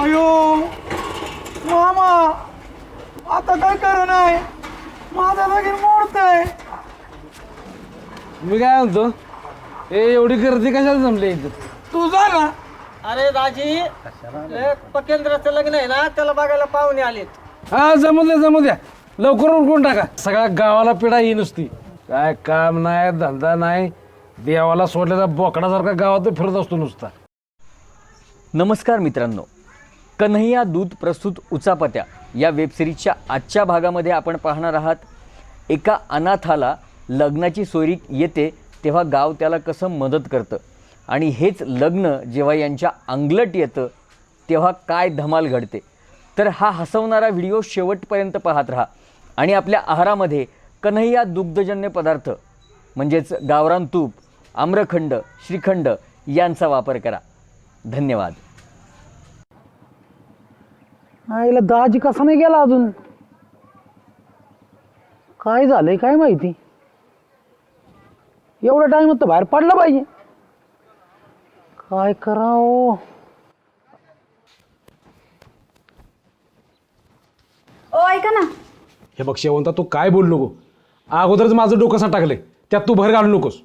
अयो मामा आता काय करण आहे? माझा लगीन मोडतंय. मी काय म्हणतो? ए एवढी गर्दी कशाला जमली इथं? तू जा ना. अरे दाजी पकेंद्राचं लग्न आहे ना त्याला बघायला पाहुणे आलेत. हा जमू द्या जमू द्या. लवकर उरकून टाका. सगळ्या गावाला पिढा ही नुसती. काय काम नाही धंदा नाही. देवाला सोडलेला बोकडासारखा गावात फिरत असतो नुसता. नमस्कार मित्रांनो. कन्हैया दूध प्रस्तुत उचापत्या या वेबसिरीजच्या आजच्या भागामध्ये आपण पाहणार आहात एका अनाथाला लग्नाची सोयरी येते तेव्हा गाव त्याला कसं मदत करतं आणि हेच लग्न जेव्हा यांच्या अंगलट येतं तेव्हा काय धमाल घडते. तर हा हसवणारा व्हिडिओ शेवटपर्यंत पाहत राहा आणि आपल्या आहारामध्ये कन्हैया दुग्धजन्य पदार्थ म्हणजेच गावरान तूप आम्रखंड श्रीखंड यांचा वापर करा. धन्यवाद. आईला दाजी कसा नाही गेला अजून? काय झालंय काय माहिती? एवढा टाइम तर बाहेर पडला पाहिजे. काय करावं? ओ ऐका ना. हे बघ शेवंता तू काय बोलू नको? अगोदरच माझं डोकं टाकलंय त्यात तू भर घालू नकोस.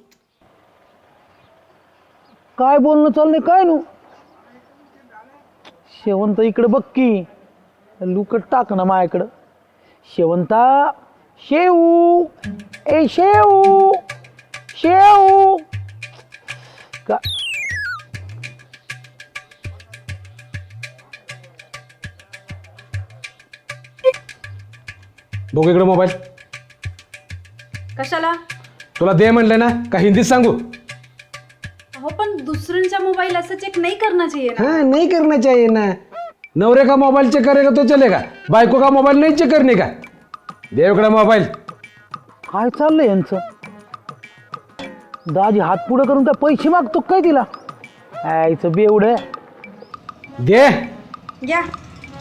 काय बोलणं चाललंय काय नु? शेवंत इकडे बघ की. लुकट टाक ना माझ्याकडं शेवंता शेऊ ए शेऊ शेऊ का? बघू इकडे मोबाईल. कशाला? तुला दे म्हणलंय ना का हिंदीत सांगू? हो पण दुसऱ्यांचा मोबाईल असं चेक नाही करना चाहिए ना हाँ नहीं करना चाहिए ना. नवरे का मोबाइल चेक करेगा तो चलेगा बायको का मोबाइल नहीं चेक करने का? दे इकडे मोबाईल काय चाललंय यांचं? दाजी हात पुढं करून काय पैसे मागतो काय तिला? आईचं बेवडं दे. घ्या.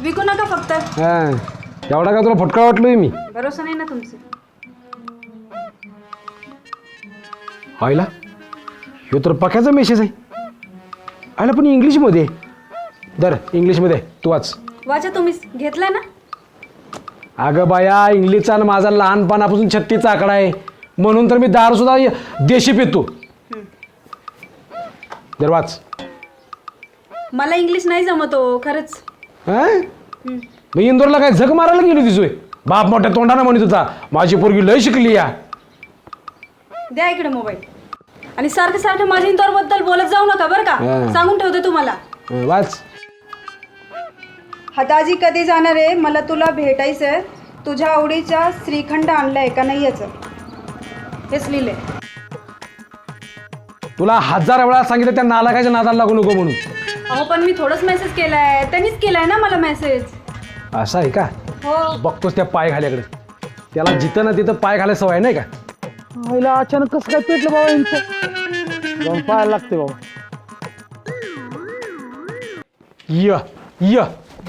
विकू नका फक्त. हा. एवढा का तुला फटका वाटलोय मी? भरोसा नाही ना तुमचे. ह्यो तर पक्याचा मेसेज आहे. आला पण इंग्लिशमध्ये. दर इंग्लिशमध्ये. तू वाच. वाचा तुम्हीच. घेतलाय ना? अगं बाया इंग्लिशचा आणि माझा लहानपणापासून छत्तीचा आकडा आहे. म्हणून तर मी दारू सुद्धा देशी पितो. दर वाच. मला इंग्लिश नाही जमत हो खरंच. हा? मग इंदोरला काय झक मारायला गेली तिचोय बाप मोठ्या तोंडानं म्हणत होता माझी पोरगी लय शिकली या. द्या इकडे मोबाईल. आणि सारखं सारखं माझ्या इंदोरबद्दल बोलत जाऊ नका बरं का? हा. सांगून ठेवते तुम्हाला. हा, वाच. हताजी कधी जाणार आहे? मला तुला भेटायचंय. तुझ्या आवडीचा श्रीखंड आणलाय का नाही याचं? हेच लिहिलंय तुला हजार वेळा सांगितलं त्या नालाकाच्या नादाला लागू नको म्हणून. अहो पण मी थोडंच मेसेज केलाय. त्यांनीच केलाय ना मला मेसेज असं आहे का? हो. बघतोस त्या पाय घाल्याकडे त्याला जिथं ना तिथं पाय घालायला सवय नाही का? आईला अचानक कसं काय पेटलं बाबा यांचं? जाऊन पाहायला लागते बाबा. य य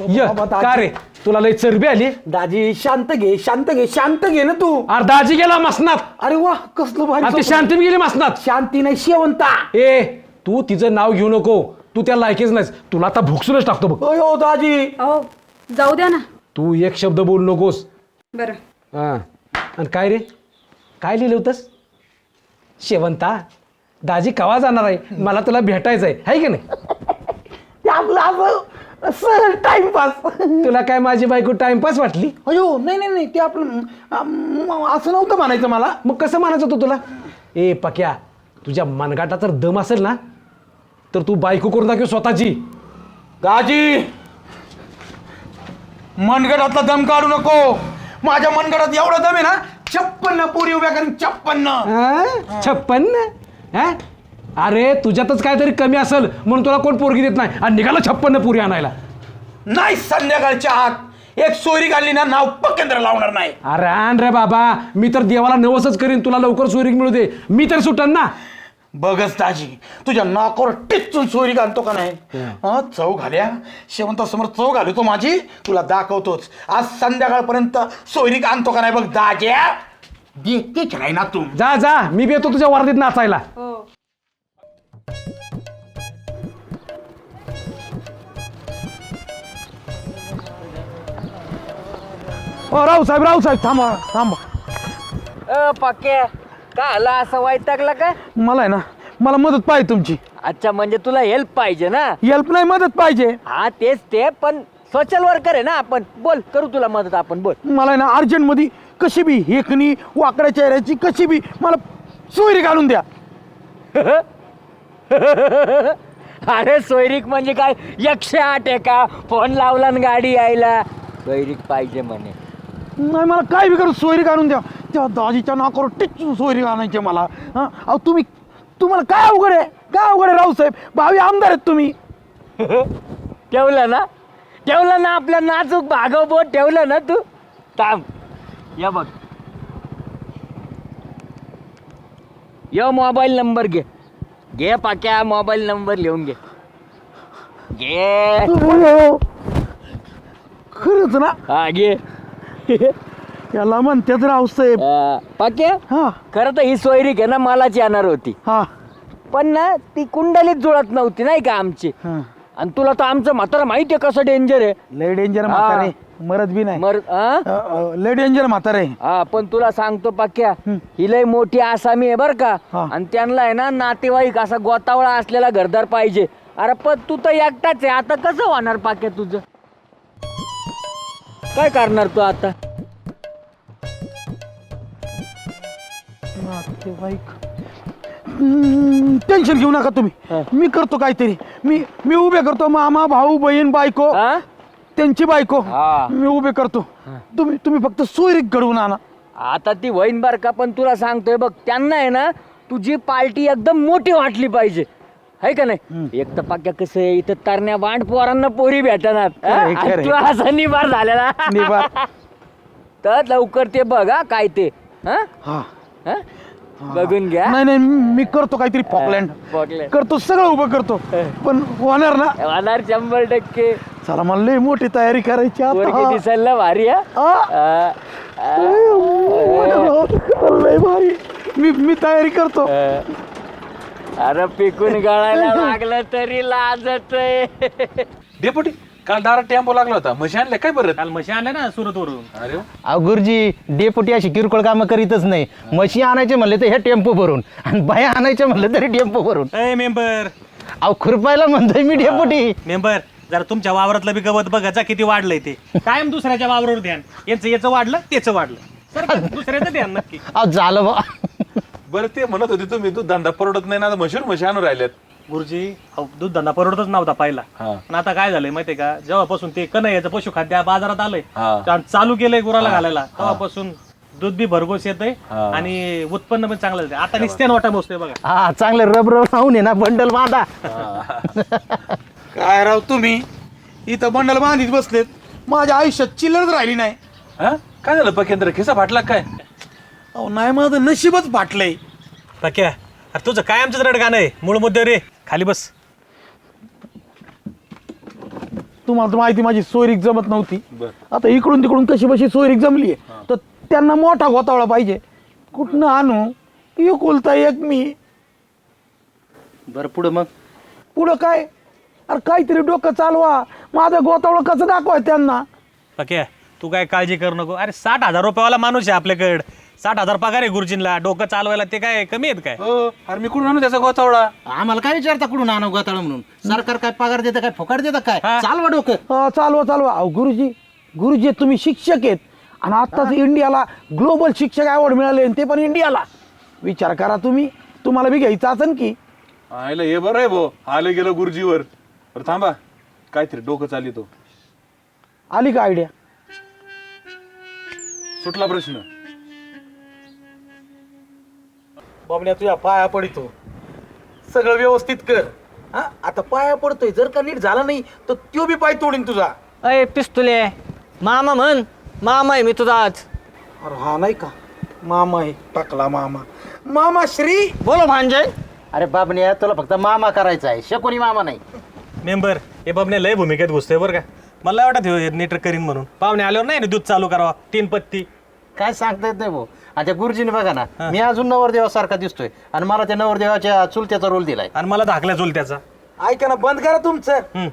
य. का रे? तुला लय चरबी आली? दाजी शांत घे शांत घे शांत घे ना तू. अर्धाजी गेला मसनात. अरे वा कसलं ती भारी शांती गेली मसनात. शांती नाही शेवंता. ए तू तिचं नाव घेऊ नको. तू त्या लायकीच नाहीस. तुला आता भुकसूनच टाकतो बघ. अयो दाजी. अहो जाऊ द्या ना. तू एक शब्द बोलू नकोस. बरं. हा. आणि काय रे? काय लिहिलं होतंस? शेवंता दाजी कवा जाणार आहे? मला तुला भेटायचं आहे हाय की नाही? ते आपलं असं सहज टाइमपास तुला काय माझी बायको टाइमपास वाटली? अयो नाही नाही नाही ते आपलं असं नव्हतं म्हणायचं मला. मग कसं म्हणायचं होतं तुला? ए पक्या तुझ्या मनगाटा तर दम असेल ना तर तू बायको करून दाखव स्वतःची. दाजी मनगडातला दम काढू नको. माझ्या मनगडात एवढा दम आहे ना छप्पन्न पुरी उभ्या करून छप्पन्न. हा? छप्पन्न? हा? अरे तुझ्यातच काहीतरी कमी असेल म्हणून तुला कोण पोरगी देत नाही. आणि निघाला छप्पन्न पुरी आणायला. नाही संध्याकाळच्या आत. एक सोयरी घालली ना नाव पकेंद्र लावणार नाही. अरे आण रे बाबा. मी तर देवाला नवसच करीन तुला लवकर सोयरीक मिळू दे. मी तर सुटन ना. बघच दाजी. तुझ्या नाकावर टिचून सोयरी घालतो का नाही? हा. चव घाल्या. शेवंता समोर चव घालतो माझी. तुला दाखवतोच. आज संध्याकाळपर्यंत सोयरी आणतो का नाही बघ दाज्या देखतेच राही ना तू. जा जा. मी बी येतो तुझ्या वर्दीत नाचायला. हो. राहू साहेब राहू साहेब थांबा थांबा. अ, का आला असं वैतागला का? मला आहे ना मला मदत पाहिजे तुमची. अच्छा म्हणजे तुला हेल्प पाहिजे ना? हेल्प नाही मदत पाहिजे. हा तेच ते पण सोशल वर्कर आहे ना आपण. बोल करू तुला मदत आपण बोल. मला आहे ना अर्जंटमध्ये कशी बी हेकणी वाकड्या चेहऱ्याची कशी बी मला सोयरी घालून द्या. अरे सोयरीक म्हणजे काय? एकशे आठ आहे का? फोन लावला न गाडी यायला. सोयरीक पाहिजे म्हणे. नाही मला काय बी करू सोयरी घालून द्या. त्या दाजीच्या नाकावर टिचून सोयरी घालायची मला. हा? अहो तुम्ही तुम्हाला काय अवघड आहे? काय अवघड आहे रावसाहेब भावी आमदार आहेत तुम्ही. ठेवलं ना? ठेवलं ना आपल्या नाजूक भागव बोट ठेवलं ना तू? थांब. या बघ. यो मोबाईल नंबर घे. घे पाक्या मोबाईल नंबर लिहून घे. घे. हो. खरंच ना? हा घे. याला म्हणतात रावसाहेब हा खरं तर ही सोयरीक आहे ना मलाच येणार होती. हा. पण ना ती कुंडलीत जुळत नव्हती नाही का आमची? हा. आणि तुला तर आमचं म्हातारा माहिती आहे कसं डेंजर आहे. लय डेंजर म्हातारे. मरत बी नाही. मर हा? अ, अ, लय डेंजर म्हातारे. हा पण तुला सांगतो पाक्या हं. ही लय मोठी आसामी आहे बर का. हा. आणि त्यांना आहे ना नातेवाईक असा गोतावळा असलेला घरदार पाहिजे. अरे पण तू तर एकटाच आहे. आता कसं होणार पाक्या तुझं? काय करणार तू आता? टेन्शन घेऊ नका. तुम्ही. मी करतो काहीतरी. मी मी उभे करतो. मामा भाऊ बहीण बायको. हा? त्यांची बायको. हा. मी उभे करतो. तुम्ही तुम्ही फक्त सोयरीक घडवून आणा. आता ती होईन बर का पण तुला सांगतोय बघ त्यांना आहे ना तुझी पार्टी एकदम मोठी वाटली पाहिजे. है का नाही? एक तर पाक्या कसं आहे इथं तरण्या वांड पोरांना पोरी भेटणार. हा? खरंय, आणि खरंय. तू असा निभार झालेला. निभार. तर लवकर ते बघ हा काय ते. हा? हा. हा? बघून घ्या. नाही नाही मी करतो काहीतरी फॉकलँड. Falkland. करतो सगळं उभं करतो. पण होणार ना? होणार शंभर टक्के. चला मला लय मोठी तयारी करायची पोरगी दिसायला भारी हा? हा. हा, हा, लय भारी. मी मी तयारी करतो. अरे पिकून गळायला लागलं तरी लाजत डेपुटी काल दारात टेम्पो लागला होता. म्हशी आणल्या काय बरं काल म्हशी आणल्या ना सुरतवरून. अरे वा. अहो गुरुजी डेपुटी अशी किरकोळ कामं करीतच नाही. म्हशी आणायचे म्हणले तर हे टेम्पो भरून आणि बाया आणायचे म्हणलं तरी टेम्पो भरून. ए मेंबर. अहो खुरपायला म्हणतोय मी डेपुटी. मेंबर जरा तुमच्या वावरातलं बी गवत बघा जा किती वाढलंय ते. कायम दुसऱ्याच्या वावरावर ध्यान. याचं याचं वाढलं त्याचं वाढलं. सर दुसऱ्याचं ध्यान नक्की. अहो झालं बा. बरं ते म्हणत होते तुम्ही दूध धंदा परवडत नाही ना आता म्हशीवर म्हशी आणून राहिल्यात. गुरुजी अहो, दूध धंदा परवडतच नव्हता पहिला. हा. पण आता काय झालंय माहितीये का? जेव्हापासून ते कन्हैयाचं पशुखाद्य बाजारात आलंय हा. त्या चालू केलंय गुराला घालायला. तेव्हापासून दूध बी भरघोस येतंय हा. आणि उत्पन्न पण चांगलं येतंय आता निस्त्यान वाटा बसतोय बघा. हा चांगलं रब रब राहून ये ना बंडल बांधा. काय राव तुम्ही? इथं बंडल बांधीत बसलेत. माझ्या आयुष्यात चिल्लरच राहिली नाही. हा? काय झालं पकेंद्र खिसा फाटला काय? अहो नाही माझं नशीबच फाटलंय. पक्या? अरे तुझं काय आमचं रड गाणं आहे? मूळ मुद्दे रे. खाली बस. तुम्हाला तर माहिती माझी सोयरीक जमत नव्हती. आता इकडून तिकडून कशी बशी सोयरीक जमली तर त्यांना मोठा गोतावळा पाहिजे. कुठनं आणू? एकुलता एक मी. बरं पुढं मग? पुढं काय? अरे काहीतरी डोकं चालवा. माझा गोतावळा कसं दाखवाय त्यांना? पक्या तू काय काळजी करू नको. अरे साठ हजार रुपयावाला माणूस आहे आपल्याकडे. साठ हजार पगार आहे गुरुजींना. डोकं चालवायला ते काय कमी आहेत काय? हो अरे मी कुठून आणू त्याचा गोचावळा आम्हाला काय विचारता कुठून आणू गोताळ म्हणून? सरकार काय पगार देतं काय फुकाट देतं काय? चालवा डोकं. हा, चालवा चालवा. अहो गुरुजी गुरुजी तुम्ही शिक्षक आहेत. आणि आत्ताच इंडियाला ग्लोबल शिक्षक अवॉर्ड मिळाले आणि ते पण इंडियाला. विचार करा तुम्ही. तुम्हाला बी घ्यायचं असेल की. आयला हे बरं आहे भो आलं गेलं गुरुजीवर. बरं थांबा. काहीतरी डोकं चालली तो आली का आयडिया सुटला प्रश्न. बाबण्या तुझ्या पाया पडितो. सगळं व्यवस्थित कर. हा? आता पाया पडतोय. जर का नीट झाला नाही तर तो बी पाय तोडीन तुझा. अय पिस्तुले. मामा म्हण. मामा आहे मी तुझा आज. अरे हा नाही का? मामा आहे. टाकला मामा. मामा श्री! बोलो भांजे अरे बाबने तुला फक्त मामा करायचा आहे. शकुनी मामा नाही. मेंबर हे बाबने लय भूमिकेत घुसतोय बरं का. मला वाटत नीट करीन म्हणून. पाहुणे आल्यावर नाही ना दूध चालू करावा? तीन पत्ती. काय सांगता येत नाही भाऊ. आता गुरुजीने बघा ना मी अजून नवरदेवासारखा दिसतोय आणि मला त्या नवरदेवाच्या चुलत्याचा रोल दिलाय. आणि मला धाकल्या चुलत्याचा. ऐका ना बंद करा तुमचं. हम्म.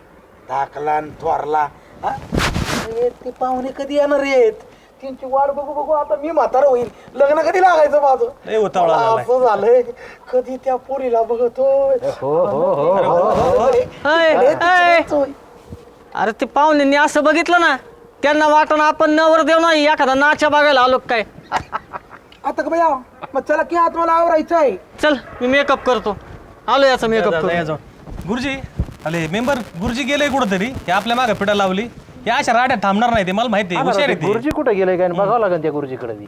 धाकला न थोरला. हा? अरे, ते पाहुणे कधी येणार आहेत? त्यांची वाट बघू बघू. आता मी म्हातारा होईल लग्न कधी लागायचं माझं? लय उतावळा मला झालाय. असं झालंय. कधी त्या पोरीला बघतोय. अय, अय. अरे ते पाहुण्यांनी असं बघितलं ना त्यांना वाटण आपण नवर देऊ नाही एखादा नाच्या बघायला आलो का काय? आता का बया मग चला की आत मला आवरायचं आहे. चल मी मेकअप करतो. आलो याचा मेकअप करतो जाऊ. गुरुजी अरे मेंबर गुरुजी गेले कुठंतरी? हे आपल्या मागे पिढा लावली. हे अशा राड्यात थांबणार नाही ते मला माहिती आहे. हुशार आहे ते. गुरुजी कुठे गेले काय? बघावं लागेल त्या गुरुजीकडे बी.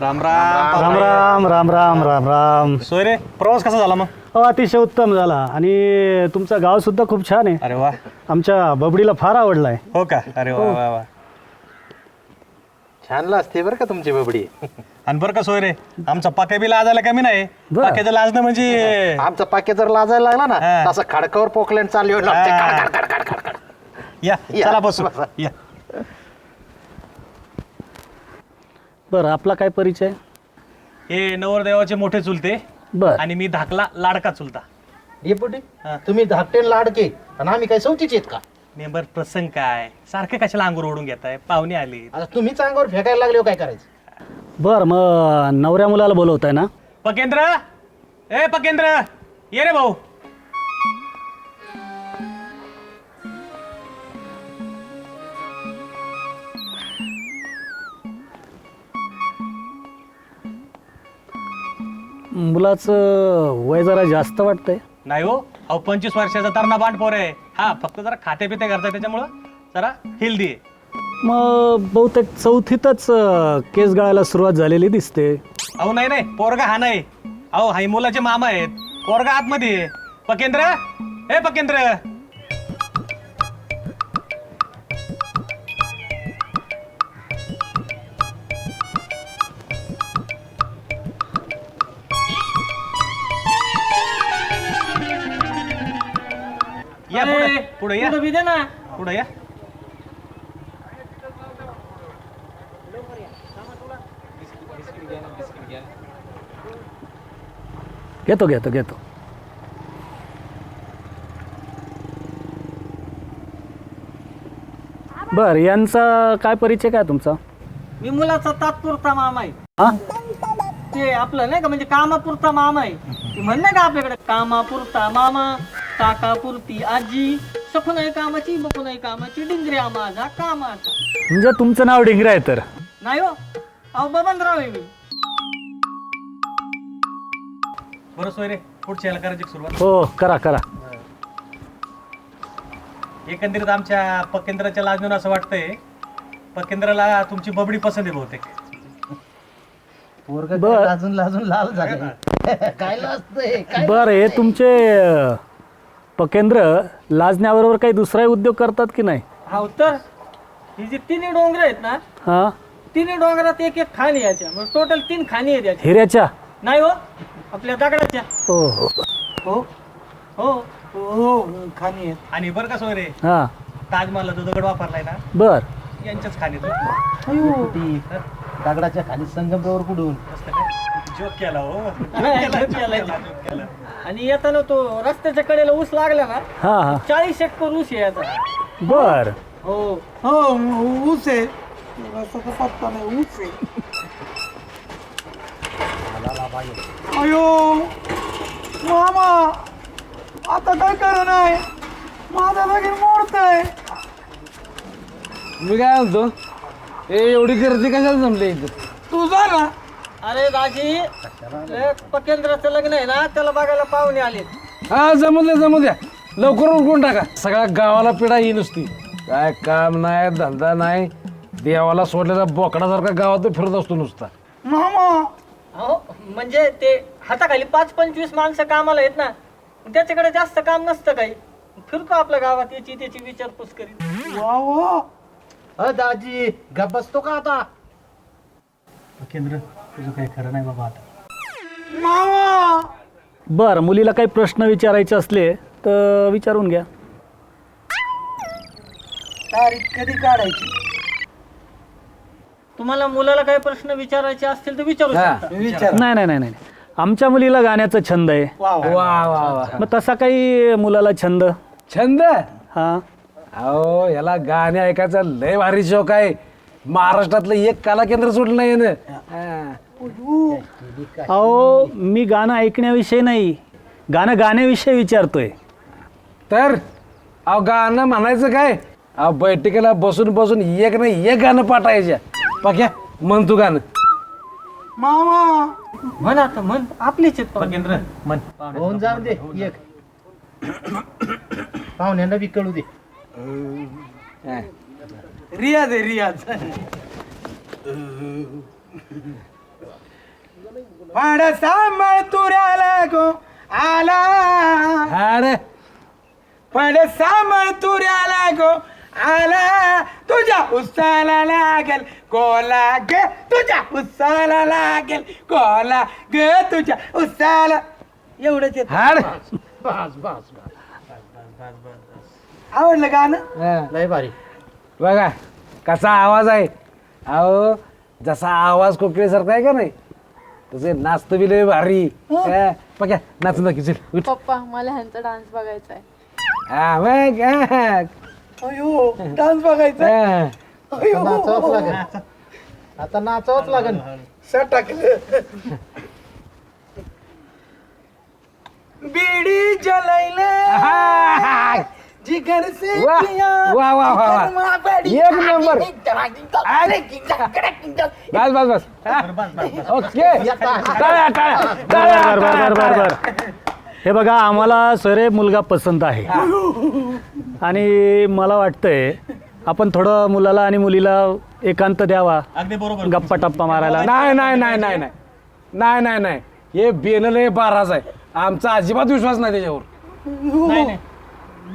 राम राम राम राम राम राम राम राम सोय रे प्रवास कसा झाला मग? हो अतिशय उत्तम झाला. आणि तुमचं गाव सुद्धा खूप छान आहे. अरे वा. आमच्या बबडीला फार आवडलाय. हो का? अरे वा वा वा. छान असते बरं का तुमची बबडी. आणि बरं का सोय रे आमचा पाक्या बी लाजायला कमी नाही. बरं. पाक्याचं लाजणं म्हणजे आमचा पाके जर लाजायला लागला ना हा. तसं खडकावर पोकलँड चालली हा. या या, चला बसू. बसा. या. बरं आपला काय परिचय? हे नवरदेवाचे मोठे चुलते बर. आणि मी धाकला लाडका चुलता. डेपुटी हा. तुम्ही धाकटे लाडके आणि आम्ही काय सवतीचे आहेत का? मेंबर प्रसंग काय? सारखे कशाला अंगूर ओढून घेताय? पाहुणे आले. आता तुम्ही चांगावर फेकायला लागले हो, काय करायचं? बर मग नवऱ्या मुलाला बोलवताय ना? पकेंद्र! ए पकेंद्र! ये रे भाऊ! मुलाचं वय जरा जास्त वाटतंय. नाही हो अहो पंचवीस वर्षाचा तरणा बांड पोर आहे. हा फक्त जरा खाते पिते करताय त्याच्यामुळं. जरा हेल्दी आहे. मग बहुतेक चौथीतच अं, केस गळायला सुरुवात झालेली दिसते. अहो नाही नाही पोरगा हा नाही. अहो हाई मुलाचे मामा आहेत. पोरगा आतमध्ये आहे. पकेंद्र? ए पकेंद्र! पुढे पुढे या बी दे ना. पुढे या. घेतो घेतो घेतो. बर यांचा काय परिचय काय तुमचा? मी मुलाचा तात्पुरता मामा आहे. हा? ते आपलं नाही का म्हणजे कामापुरता मामा आहे. ते म्हण नाही का आपल्याकडे? कामापुरता मामा काकापुरती आजी सखू नाही कामाची बकू नाही कामाची डिंगऱ्या माझा कामाचा. म्हणजे तुमचं नाव डिंगरा आहे तर. नाही हो अहो बबनराव आहे मी. बरं सोय रे. पुढच्या याला करायची सुरुवात? हो करा करा. एकंदरीत आमच्या पकेंद्राच्या लाजून असं वाटतंय पकेंद्राला तुमची बबडी पसंत आहे बहुतेक. पोरग बर. लाजून लाजून लाल झाले. काय लाजतंय काय बरं हे तुमचे अं, पकेंद्र लाजण्याबरोबर काही दुसराही उद्योग करतात की नाही? हो तर ही जी तिन्ही डोंगर आहेत ना हा? तिन्ही डोंगरात एक एक खाणी याच्या मग टोटल तीन खाणी आहेत याच्या. हिऱ्याच्या? नाही हो आपल्या दगडाच्या. हो हो. हो हो हो खाणी आहेत. आणि बरं का सोय रे हा. ताजमहलला जो दगड वापरलाय ना बर. यांच्याच खाणीत डेपुटी, दगडाच्या खाली संगमरवर बुडून जोक केला हो. joke केला. आणि येताना तो रस्त्याच्या कडेला ऊस लागला ना हा हा. चाळीस एकर ऊस आहे याचा. बर. हो. हो ऊस आहे. पत्ता नाही ऊस आहे. अयो मामा आता काय करू नाही? माझा लगीन मोडतंय. मी काय म्हणतो? ए एवढी गर्दी कशाला जमली इथं? तू जा ना. अरे दाजी पकेंद्राचं लग्न आहे ना त्याला बघायला पाहुणे आले हा जमू द्या जमू द्या. लवकर उरकून टाका. सगळ्या गावाला पिढा ही नुसती. काय काम नाही धंदा नाही. देवाला सोडलेला बोकडासारखा गावात फिरत असतो नुसता. मामा. हो म्हणजे ते हाताखाली पाच पंचवीस माणसं कामाला आहेत ना त्याच्याकडे जास्त काम नसतं काही. फिरतो आपल्या गावात याची त्याची विचारपूस करीत. वा वा. अ दाजी गप बसतो का आता? केंद्र तुझं काही खरं नाही बाबा आता. बर मुलीला काही प्रश्न विचारायचे असले तर विचारून घ्या. तारीख कधी काढायची? तुम्हाला मुलाला काही प्रश्न विचारायचे असतील तर विचारू हा. शकता. विचार. नाही नाही नाही नाही. आमच्या मुलीला गाण्याचा छंद आहे. वा वा वा. मग तसा काही मुलाला छंद? छंद? हा. अहो याला गाणे ऐकायचा लय भारी शौक आहे. महाराष्ट्रातलं एक कला केंद्र सुटलं नाही ना हा. अहो मी गाणं ऐकण्याविषयी नाही गाणं गाण्याविषयी विचारतोय. तर अहो गाणं म्हणायचं काय? अहो बैठकीला बसून बसून एक नाही एक गाणं पाठायच्या पक्या म्हण तू गाणं. मामा म्हण आता म्हण. आपलीच आहेत पाहुणे. पकेंद्र मन होऊन जाऊ दे एक. पाहुण्यांना बी कळू दे. रियाज आहे रियाज भाड सांभाळ तुऱ्याला गो आला. अरे. पण सामळ तुऱ्याला गो आला. तुझ्या उत्साहाला लागेल कोला ग. तुझ्या उत्साहाला लागेल कोला ग. तुझ्या उत्साहाला एवढंच येत. हाड बस बस बस बस बस बस. आवडलं गाणं? हा. लय भारी. बघा कसा आवाज आहे. अहो जसा आवाज कोकिळेसारखा आहे का नाही? तसे नाचतं बी लय भारी. हा, पक्या नाच नक्की चल उठ. पप्पा मला ह्यांचा डान्स बघायचा आहे. हा, मग, हा. अयो डान्स बघायचा हा. नाचावंच लागेल. आता नाचावंच लागेल. सटकलं बीड़ी जलाइले हा. जिगर से वा किया वा वा वा वा जिगर माबड़ी एक नंबर। बस बस बस। हा. ओके। टाळ्या टाळ्या टाळ्या, बर बर बर बर टाळ्या. बर। हे बघा आम्हाला सरे मुलगा पसंत आहे. आणि मला वाटतंय आपण थोडं मुलाला आणि मुलीला एकांत द्यावा. अगदी बरोबर. गप्पा टप्पा मारायला. नाही नाही नाही नाही नाही नाही. नाही नाही हे बेनल हे बाराच आहे. आमचा अजिबात विश्वास नाही त्याच्यावर. नाही नाही.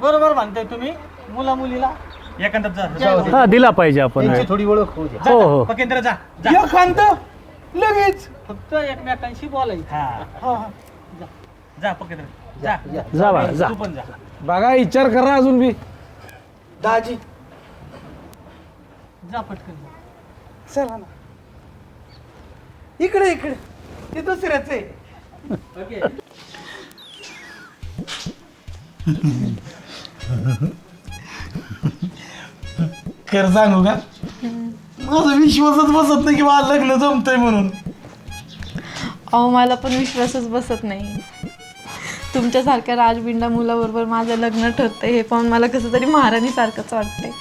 बरोबर म्हणताय तुम्ही मुला मुलीला एखादा जा जा. हा दिला पाहिजे आपण. त्यांची थोडी ओळख होऊ द्या. हो हो. पकेंद्र जा जा. एकांत लगेच. फक्त एकमेकांशी बोलायचं. हा. जा. पकेंद्र. जा. जा बाळा जा तू पण जा. बघा विचार करा अजून बी. दाजी. जा पटकन. जा. चला ना. इकडे इकडे. ते दुसऱ्याच आहे. खरं सांगू का? माझा विश्वासच बसत नाही की मला लग्न जमतंय म्हणून. अहो मला पण विश्वासच बसत नाही. तुमच्यासारख्या राजबिंडा मुलाबरोबर माझं लग्न ठरतंय हे पाहून मला कसं तरी महाराणीसारखंच वाटतंय.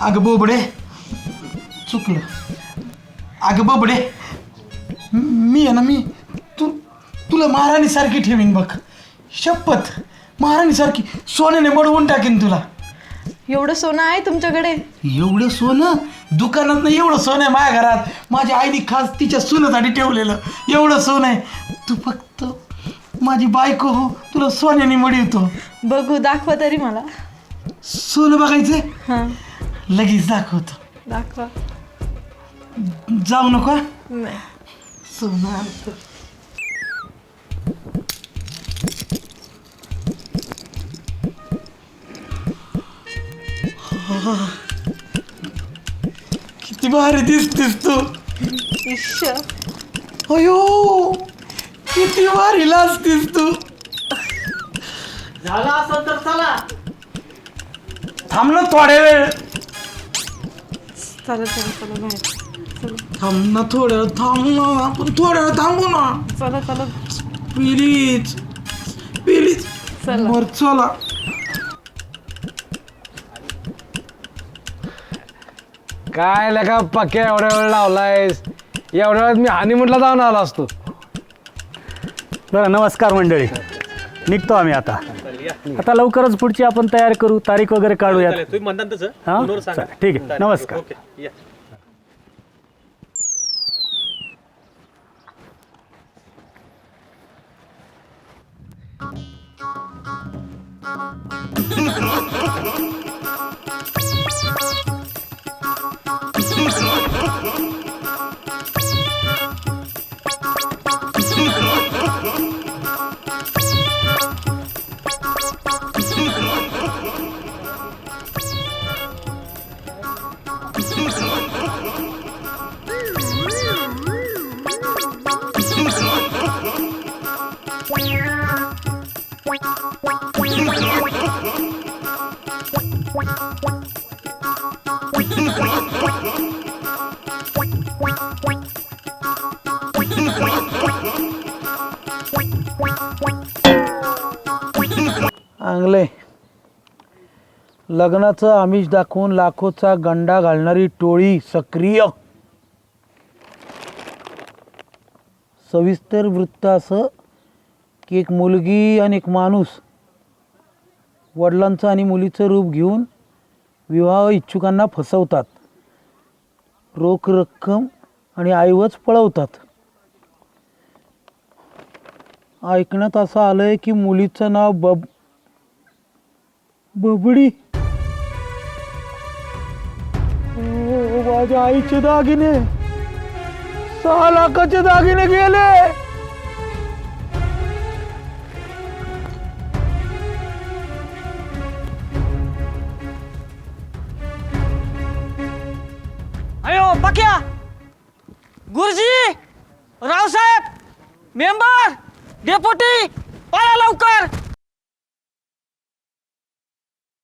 अगं बोबडे. चुकलं. अगं बोबडे. म- आहे ना मी तू तुला महाराणीसारखी ठेवीन बघ. शपथ. महाराणीसारखी सोन्याने बडवून टाकीन तुला. एवढं सोनं आहे तुमच्याकडे? एवढं सोनं? दुकानात नाही एवढं सोनं आहे माझ्या घरात. माझ्या आईने खास तिच्या सोन्यासाठी ठेवलेलं. एवढं सोनं आहे. तू फक्त माझी बायको हो. तुला सोन्याने मडवतो. बघू दाखवा तरी मला. सोनं बघायचंय? हां. लगेच दाखवतो. दाखवा. जाऊ नको? नाही. सोनं आणतो. किती भारी दिसतेस तू. इश्श. अयो किती भारी लाजतेस तू. झालं असं तर चला. थांब ना थोड्या वेळ. चला चला चला बाहेर. थांब ना थोड्या वेळ थांब ना आपण थोड्या वेळ थांबू ना. चला चला. प्लीज प्लीज चला. चला. काय लेखा पक्क्या एवढ्या वेळ लावलायस? एवढ्या वेळात मी हनीमूनला जाऊन आलो असतो. बरं नमस्कार मंडळी. निघतो आम्ही आता. आता लवकरच पुढची आपण तयार करू तारीख वगैरे काढूया ठीक आहे. नमस्कार नमस्कार. ओके या. चांगलंय लग्नाचं आमिष दाखवून लाखोचा गंडा घालणारी टोळी सक्रिय. सविस्तर वृत्त असं की एक मुलगी आणि एक माणूस वडिलांचं आणि मुलीचं रूप घेऊन विवाह इच्छुकांना फसवतात. रोख रक्कम आणि आईवच पळवतात. ऐकण्यात असं आलंय की मुलीचं नाव बब बबडी. माझ्या आईचे दागिने. सहा लाखाचे दागिने गेले. गुरुजी रावसाहेब मेंबर डेपुटी पळा लवकर.